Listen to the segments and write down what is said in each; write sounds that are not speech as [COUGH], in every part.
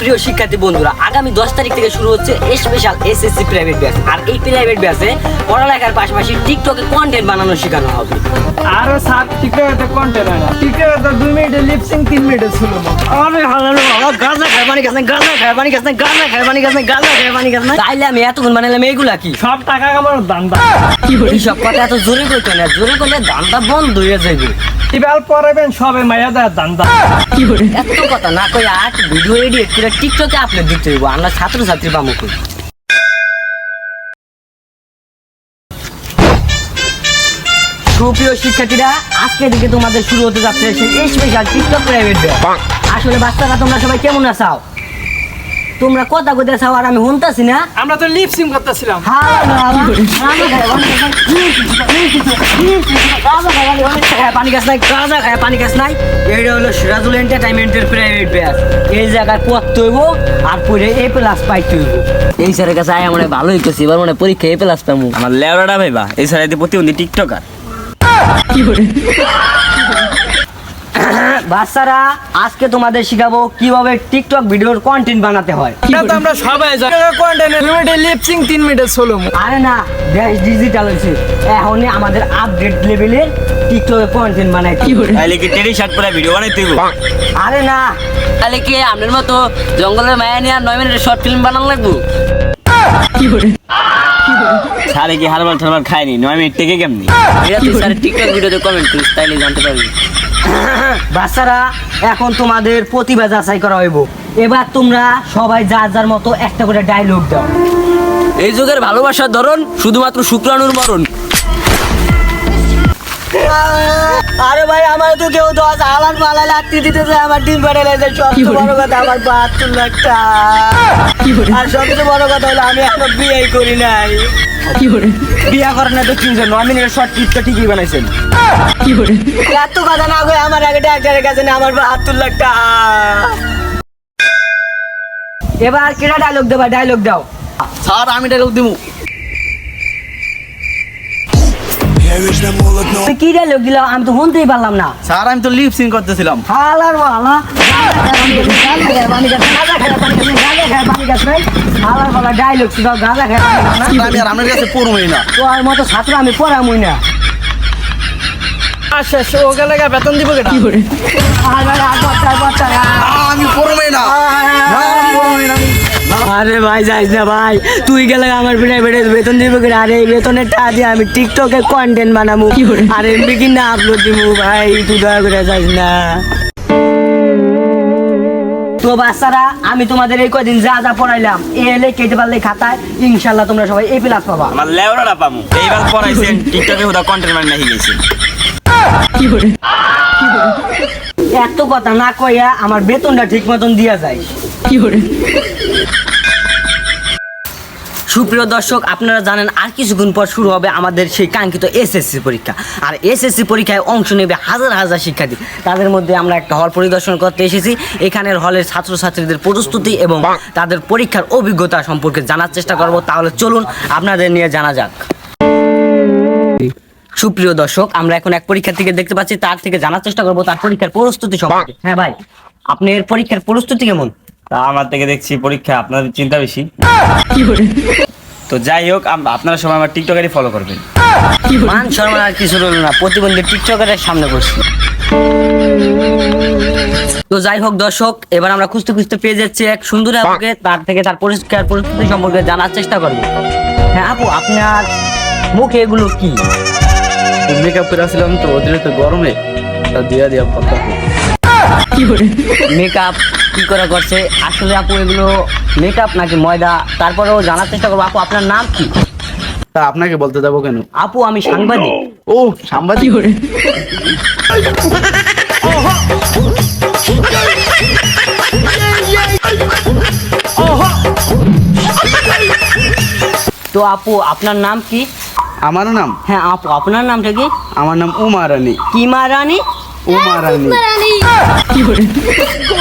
প্রিয় শিক্ষার্থী বন্ধুরা আগামী দশ তারিখ থেকে শুরু হচ্ছে স্পেশাল এসএসসি প্রাইভেট ব্যাচ আর এই প্রাইভেট ব্যাচে পড়ালেখার পাশাপাশি টিকটকে কন্টেন্ট বানানো শেখানো হবে। আরও সাত টিকটকে কন্টেন্ট হয় না। টিকটকে তো দুই মিনিটে লিপসিং তিন মিনিটে ছিল আরে বাবা গাঁজা খায় পানি গাঁজা খায় পানি গাঁজা খায় পানি গাঁজা খায় পানি তাইলে আমি এতক্ষণ বানালাম এইগুলা কি? সব টাকা কামানোর দান্দা এই সব কথা এত জোরে করতে না। জোরে করলে দামটা বন্ধ হয়ে যাবে টিপাল পড়াবেন সবে দেয় দান্দা এত কথা না কই আট ভিডিও এডিট করে টিকটকে আপলোড দিতে হইব আমরা ছাত্র ছাত্রী পাবো কই? সুপ্রিয় শিক্ষার্থীরা আজকে থেকে তোমাদের শুরু হতে যাচ্ছে সেই স্পেশাল টিকটক প্রাইভেট আসলে বাচ্চারা তোমরা সবাই কেমন আছো? তোমরা কথা কইতে চাও আর আমি শুনতাছি না? আমরা তো লিপসিং করতেছিলাম। হ্যাঁ পানি পানি গাছ নাই এইটা হলো সিরাজুল এন্টারটেনমেন্টের প্রাইভেট ব্যাচ এই জায়গায় পড়তে হইব আর পড়ে এ প্লাস পাইতে হইব এই স্যারের কাছে আয় মানে ভালোই করছি এবার মানে পরীক্ষা এ প্লাস পাবো আমার লেবরাটা ভাইবা, এই সারাইতে প্রতিবন্ধী টিকটকার। [COUGHS] বাচ্চারা আজকে তোমাদের শিখাবো কীভাবে টিকটক ভিডিওর কন্টেন্ট বানাতে হয়। এটা তো আমরা সবাই জানি। কন্টেন্ট লিপসিং মিনিটে আরে না দেশ ডিজিটাল হয়েছে। এখনই আমাদের আপডেট লেভেলের টিকটকে কন্টেন্ট বানাই কি তাইলে কি টেরি শার্ট পরে ভিডিও আরে না। তাহলে কি আপনার মতো জঙ্গলের মায়া নিয়ে আর নয় মিনিটের শর্ট ফিল্ম বানানো লাগবো? সারে কি হারবার ঠারবার খায়নি? নয় মিনিট থেকে কেমনি? এটা তুই স্যার টিকটক ভিডিওতে কমেন্ট করিস তাইলে জানতে পারবি। বাচ্চারা, এখন তোমাদের প্রতিভা যাচাই করা হইব। এবার তোমরা সবাই যার যার মতো একটা করে ডায়লগ দাও। এই যুগের ভালোবাসার ধরন শুধুমাত্র শুক্রাণুর মরণ। আরে ভাই আমার তো কেউ দশ আলান পালালে আত্মি দিতেছে আমার ডিম সবচেয়ে বড় কথা আমার লাখ টাকা আর সবচেয়ে বড় কথা হলো আমি এখনও বিয়ে করি নাই। বিয়া করেন না তো কি হয়েছে? নয় মিনিটের শর্ট ক্লিপটা ঠিকই বানাইছেন। এত কথা না কই আমার আগে ডাক্তারের কাছে না আমার বাহাত্তর লাখ টাকা এবার কেটা ডায়লগ দেবা? ডায়লগ দাও। স্যার আমি ডায়লগ দিমু। আমি তো শুনতেই পারলাম না। স্যার আমি তো লিপ সিং করতেছিলাম। হালার বালা হালার বালা। ডায়লগ ছিল গাঁজা খায় আমি আর আপনার কাছে পড়বই না। মতো ছাত্র আমি পড়ামই না। আচ্ছা ও গেলে বেতন দিব কেটা? আমি পড়বই না। আরে ভাই যাইস না ভাই। তুই গেলে আমার প্রাইভেটে বেতন দিবে কিনা? আরে এই বেতনের টাকা দিয়ে আমি টিকটকে কন্টেন্ট বানাবো। আর এমনি কি না আপলোড দিব ভাই? তুই দয়া করে যাইস না। তো বাচ্চারা আমি তোমাদের এই কদিন যা যা পড়াইলাম এ এলে কেটে পারলে খাতায় ইনশাল্লাহ তোমরা সবাই এ প্লাস পাবা। আমার পামু। এইবার পড়াইছেন টিকটকে হুদা কন্টেন্ট বানাই গেছি এত কথা না কইয়া আমার বেতনটা ঠিক মতন দিয়া যায়। কি করে? সুপ্রিয় দর্শক আপনারা জানেন আর কিছুক্ষণ পর শুরু হবে আমাদের সেই কাঙ্ক্ষিত এসএসসি পরীক্ষা। আর এসএসসি পরীক্ষায় অংশ নেবে হাজার হাজার শিক্ষার্থী। তাদের মধ্যে আমরা একটা হল পরিদর্শন করতে এসেছি। এখানের হলের ছাত্রছাত্রীদের প্রস্তুতি এবং তাদের পরীক্ষার অভিজ্ঞতা সম্পর্কে জানার চেষ্টা করব। তাহলে চলুন আপনাদের নিয়ে জানা যাক। সুপ্রিয় দর্শক আমরা এখন এক পরীক্ষার্থীকে দেখতে পাচ্ছি তার থেকে জানার চেষ্টা করব তার পরীক্ষার প্রস্তুতি সম্পর্কে। হ্যাঁ ভাই আপনার পরীক্ষার প্রস্তুতি কেমন? তা আমার থেকে দেখছি পরীক্ষা আপনাদের চিন্তা বেশি। তো যাই হোক আপনারা সবাই আমার টিকটকারই ফলো করবেন। মান শর্মা আর কিছু রইল না প্রতিবন্ধী টিকটকারের সামনে বসছি তো যাই হোক দর্শক এবার আমরা খুঁজতে খুঁজতে পেয়ে যাচ্ছি এক সুন্দর আপুকে তার থেকে তার পরিষ্কার পরিস্থিতি সম্পর্কে জানার চেষ্টা করব। হ্যাঁ আপু আপনার মুখে এগুলো কি? মেকআপ করে আসছিলাম তো অতিরিক্ত গরমে তা দিয়া দিয়া পড়তে মেকআপ কি করে করছে? আসলে আপু এগুলো মেকআপ নাকি ময়দা? তারপরেও জানার চেষ্টা করব। আপু আপনার নাম কি? তা আপনাকে বলতে যাব কেন? আপু আমি সাংবাদিক। ও সাংবাদিক? তো আপু আপনার নাম কি? আমার নাম? হ্যাঁ আপু আপনার নামটা কি আমার নাম উমা রানী। কি মা রানী। উমা রানী। গোলামের [LAUGHS]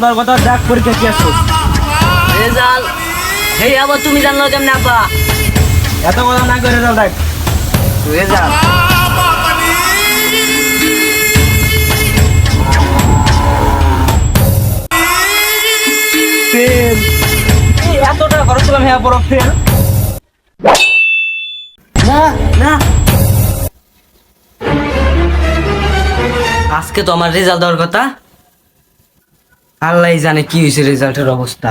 দেওয়ার কথা দেখ পরীক্ষা কি রেজাল্ট। হেই আবার তুমি জানলো কেমনে আব্বা? এত কথা না করে রেজাল্ট দেখ। রেজাল্ট। ফেল এত খরচ করলাম হ্যাঁ বড় ফেল না না। আজকে তো আমার রেজাল্ট দেওয়ার কথা। আল্লাহ জানে কি হয়েছে রেজাল্টের অবস্থা।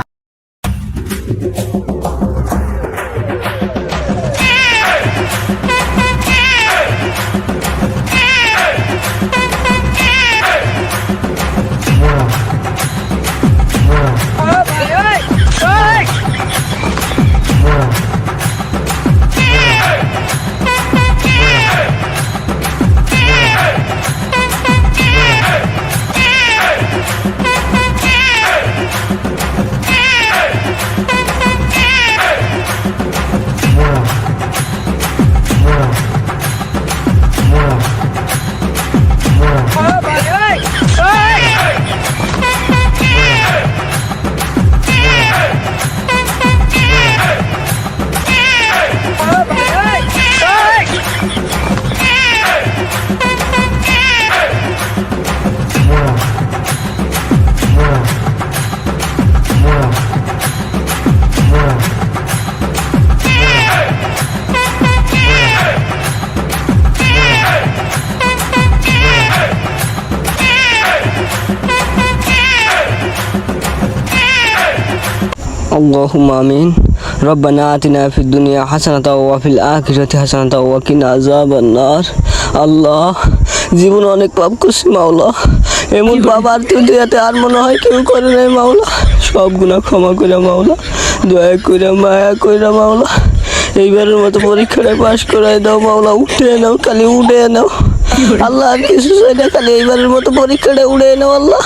اللهم آمين ربنا آتنا في الدنيا حسنة وفي الآخرة حسنة وقنا عذاب النار আল্লাহ জীবন অনেক পাপ করছি মাওলা এমন পাপ আর তুই দুয়াতে আর মনে হয় কেউ করে নাই মাওলা সব গুণা ক্ষমা করে মাওলা দয়া করে মায়া করে মাওলা এইবারের মতো পরীক্ষাটা পাশ করাই দাও মাওলা উঠে নাও খালি উঠে নাও আল্লাহ আর কিছু চাই না খালি এইবারের মতো পরীক্ষাটা উড়ে নাও আল্লাহ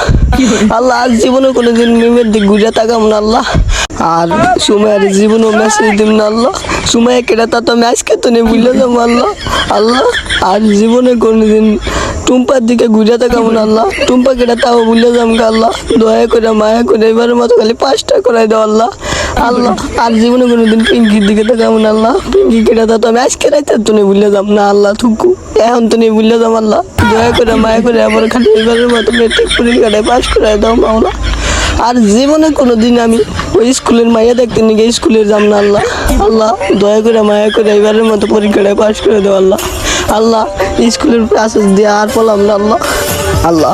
আল্লাহ আজ জীবনে কোনোদিন মিমের দিক ঘুরে তাকাম না আল্লাহ আর সুমায়ের জীবনও মেসেজ দিম না আল্লাহ। সুমায় কেটে তা তো আমি আজকে তো নেই বুঝলে যাব আল্লাহ। আল্লাহ, আর জীবনে কোনোদিন টুম্পার দিকে ঘুরে তাকাম না আল্লাহ। টুম্পা কেটা তাও বুঝলে যাম গা আল্লাহ। দয়া করে, মায়া করে, এবারের মতো খালি পাঁচটা করাই দাও আল্লাহ। আল্লাহ, আর জীবনে কোনোদিন পিঙ্কির দিকে তাকাম না আল্লাহ। পিঙ্কি কেটা তা তো আমি আজকে রাইতে তো নেই বুঝলে যাম না আল্লাহ, থুকু। এখন তো নেই বুঝলে যাম আল্লাহ। দয়া করে, মায়া করে আমার খালি এবারের মতো মেট্রিক পরীক্ষাটায় পাশ করাই দাও মাওলা। আর জীবনে কোনোদিন আমি ওই স্কুলের মাইয়া দেখতে নিয়ে গিয়ে স্কুলে যাম না আল্লাহ। আল্লাহ, দয়া করে মায়া করে এবারের মতো পরীক্ষাটায় পাশ করে দেও আল্লাহ। আল্লাহ, স্কুলের প্রসেস দিয়ে আর পড়লাম না আল্লাহ। আল্লাহ,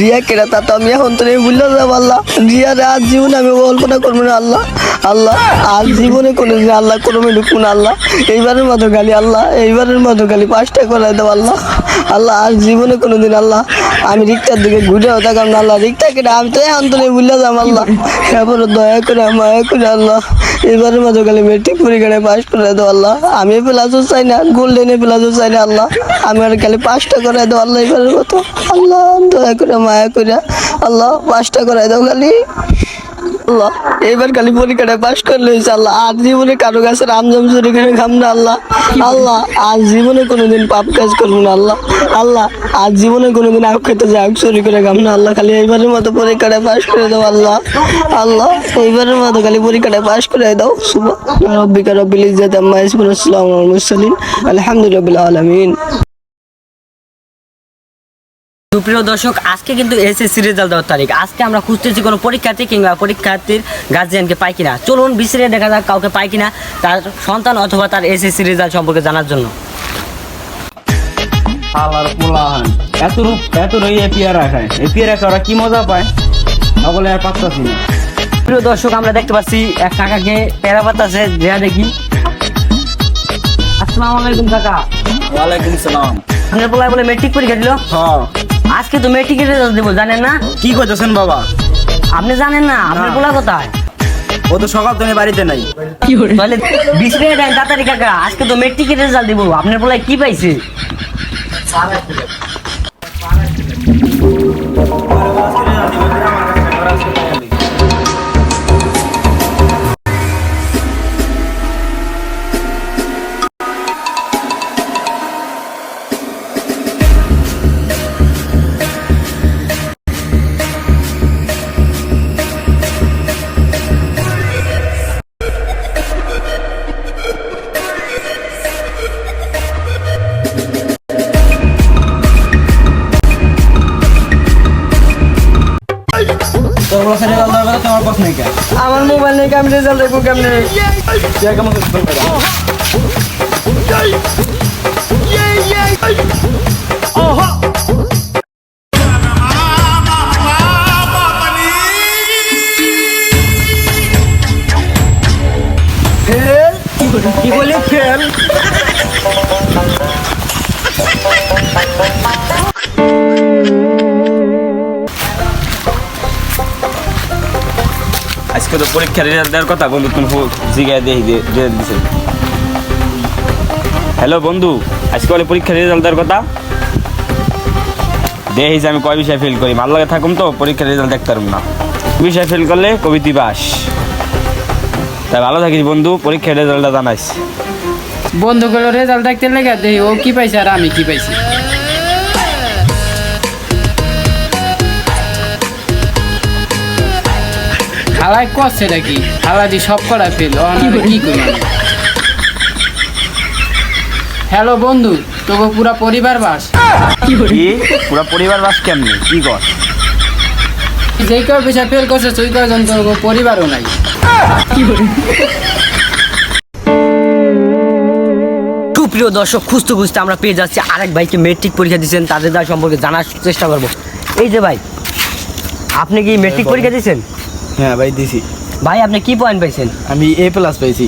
রিয়া কেরা তা তো আমি এখন তো নেই বুঝলে যাব আল্লাহ। রিয়ার আর জীবনে আমি কল্পনা করব না আল্লাহ। আল্লাহ, আর জীবনে কোনো দিন আল্লাহ কোনো ঢুকবো না আল্লাহ। এইবারের মতো গালি আল্লাহ, এইবারের মতো গালি পাঁচটা করাই দাও আল্লাহ। আল্লাহ, আর জীবনে কোনো দিন আল্লাহ আমি রিক্তার দিকে ঘুরে থাকাম না আল্লাহ কেটে আমি তো এখন তো বুঝলে যাম আল্লাহ। এরপরে দয়া করে মায়া করে আল্লাহ। এবারের মতো গেলে মেট্রিক পরীক্ষায় পাস করে দেবো আল্লাহ। আমি প্লাসও চাই না গোল্ডেনে প্লাসও চাই না আল্লাহ। আমি আর খালি পাঁচটা করে দেবো আল্লাহ এবারের মতো। আল্লাহ, দয়া করে মায়া করে আল্লাহ পাঁচটা করে দাও খালি। আল্লাহ। এইবার খালি পরীক্ষাটায় পাশ করলে হয়েছে আল্লাহ। আর জীবনে কারও কাছে রামজাম চুরি করে খাম না আল্লাহ। আল্লাহ, আর জীবনে কোনোদিন পাপ কাজ করব না আল্লাহ। আল্লাহ, আর জীবনে কোনোদিন আগ খেতে যায় আগ চুরি করে খাম না আল্লাহ। খালি এইবারের মতো পরীক্ষাটায় পাশ করে দাও আল্লাহ। আল্লাহ, এইবারের মতো খালি পরীক্ষাটায় পাশ করে দাও। শুভ রব্বিকা রব্বিল ইজ্জাত আম্মা ইয়াসিফুন আসসালামু আলহামদুলিল্লাহ আলামিন। সুপ্রিয় দর্শক আজকে কিন্তু এসএসসি রেজাল্ট দেওয়ার তারিখ। আজকে আমরা খুঁজতেছি কোনো পরীক্ষার্থী কিংবা পরীক্ষার্থীর গার্জিয়ানকে পাই কিনা। চলুন বিসিরে দেখা যাক কাউকে পাই কিনা তার সন্তান অথবা তার এসএসসি রেজাল্ট সম্পর্কে জানার জন্য। এত রূপ এত রই এপিয়ার এপিয়ার কি মজা পায়? সকলে আর না। প্রিয় দর্শক আমরা দেখতে পাচ্ছি এক কাকাকে পেরা পাতাছে যা দেখি। আসসালামু আলাইকুম কাকা। ওয়ালাইকুম সালাম। আপনার বলে মেট্রিক পরীক্ষা দিল? হ্যাঁ। আজকে তো মেট্রিকের রেজাল্ট দেবো জানেন না? কি করতেছেন বাবা? আপনি জানেন না আপনার বলা কোথায়? ও তো সকাল তুমি বাড়িতে নাই। তাহলে বিশ মিনিট তাড়াতাড়ি কাকা আজকে তো মেট্রিকের রেজাল্ট দিব আপনার বলায় কি পাইছে? ক্লাসে রেজাল্ট দেওয়ার কথা তোমার কথা নেই কেন আমার মোবাইল নেই আমি রেজাল্ট দেখব কেমনে? তুই কেমন করে ফোন করে কি বলি? ফেল। আজকে তো পরীক্ষার রেজাল্ট দেওয়ার কথা, বন্ধু, তুমি জিগায় দিয়ে দিয়ে দিছে। হ্যালো বন্ধু, আজকে বলে পরীক্ষার রেজাল্ট দেওয়ার কথা? দেখিস আমি কয় বিষয় ফেল করি। ভালো লাগে থাকুম তো, পরীক্ষার রেজাল্ট দেখতে পারুম না। বিষয় ফেল করলে কবিতি বাস তাই ভালো থাকিস, বন্ধু, পরীক্ষার রেজাল্টটা জানাইস। বন্ধুগুলো রেজাল্ট দেখতে লেগে দেখি ও কি পাইছে আর আমি কি পাইছি? হালাই করছে নাকি? হালাদি সব করা ফেল ও কি করি হ্যালো বন্ধু তোকে পুরা পরিবার বাস? কি? পুরো পরিবার বাস কেমনি? কি কর? যেই কেউ বিষয় ফেল করছে তুই কয়জন তোর পরিবারও নাই? সুপ্রিয় দর্শক খুঁজতে খুঁজতে আমরা পেয়ে যাচ্ছি আরেক ভাইকে মেট্রিক পরীক্ষা দিয়েছেন তাদের দ্বারা সম্পর্কে জানার চেষ্টা করব। এই যে ভাই আপনি কি মেট্রিক পরীক্ষা দিয়েছেন হ্যাঁ ভাই দিছি। ভাই আপনি কি পয়েন্ট পাইছেন? আমি এ প্লাস পাইছি।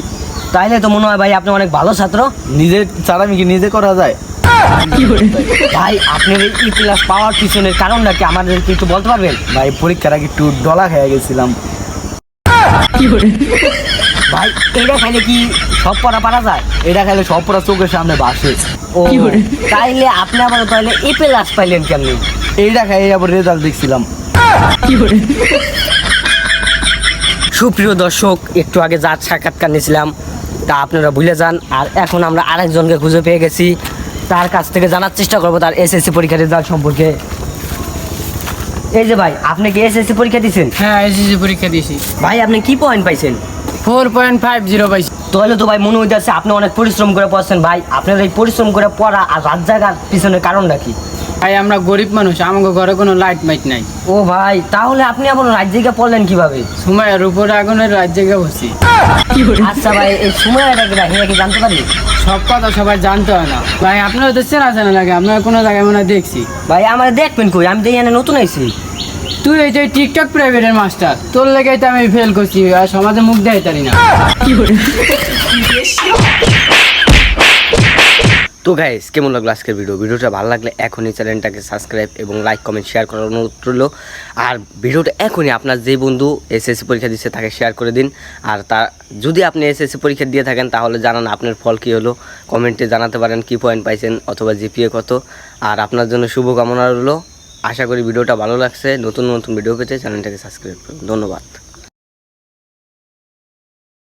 তাইলে তো মনে হয় ভাই আপনি অনেক ভালো ছাত্র। নিজে ছাড়া আমি কি নিজে করা যায়? ভাই আপনার এই ই প্লাস পাওয়ার পিছনের কারণটা কি আমাদের একটু বলতে পারবেন? ভাই পরীক্ষার আগে একটু ডলা খেয়ে গেছিলাম। ভাই এটা খাইলে কি সব পড়া পারা যায়? এটা খাইলে সব পড়া চোখের সামনে বাসে ও। তাইলে আপনি আবার তাহলে এ প্লাস পাইলেন কেমনি? এইটা খাই আবার রেজাল্ট দেখছিলাম। সুপ্রিয় দর্শক একটু আগে যার সাক্ষাৎকার নিয়েছিলাম তা আপনারা ভুলে যান। আর এখন আমরা আরেকজনকে খুঁজে পেয়ে গেছি। তার কাছ থেকে জানার চেষ্টা করব তার এসএসসি পরীক্ষার রেজাল্ট সম্পর্কে। এই যে ভাই আপনি কি এসএসসি পরীক্ষা দিয়েছেন? হ্যাঁ এসএসসি পরীক্ষা দিয়েছি। ভাই আপনি কি পয়েন্ট পাইছেন? ফোর পয়েন্ট ফাইভ জিরো পাইছি। তাহলে তো ভাই মনে হইতেছে আপনি অনেক পরিশ্রম করে পড়ছেন ভাই। আপনার এই পরিশ্রম করে পড়া আর রাত জাগার পিছনের কারণটা কি? ভাই আমরা গরিব মানুষ আমাকে ঘরে কোনো লাইট মাইট নাই। ও ভাই তাহলে আপনি আবার রাজ্যিকা পড়লেন কীভাবে? সময়ের উপরে আগুনের রাজ্যে বসছি আচ্ছা ভাই এই সময়টা কি হেয়া কি জানতে পারি সব কথা সবাই জানতে হয় না। ভাই আপনারা তো চেনা চেনা লাগে আপনার কোনো জায়গায় মনে হয় দেখছি। ভাই আমার দেখবেন কই? আমি তো এখানে নতুন আইছি। তুই এই যে টিকটক প্রাইভেটের মাস্টার তোর লেগে তো আমি ফেল করছি আর সমাজে মুখ দেয় তারি না তো গাইস কেমন লাগল আজকের ভিডিও ভিডিওটা ভালো লাগলে এখনই চ্যানেলটাকে সাবস্ক্রাইব এবং লাইক কমেন্ট শেয়ার করার অনুরোধ রইল। আর ভিডিওটা এখনই আপনার যে বন্ধু এসএসসি পরীক্ষা দিচ্ছে তাকে শেয়ার করে দিন। আর তা যদি আপনি এসএসসি পরীক্ষা দিয়ে থাকেন, তাহলে জানান আপনার ফল কী হলো। কমেন্টে জানাতে পারেন কী পয়েন্ট পাইছেন অথবা জিপিএ কত। আর আপনার জন্য শুভকামনা রইল। আশা করি ভিডিওটা ভালো লাগছে। নতুন নতুন ভিডিও পেতে চ্যানেলটাকে সাবস্ক্রাইব করুন। ধন্যবাদ।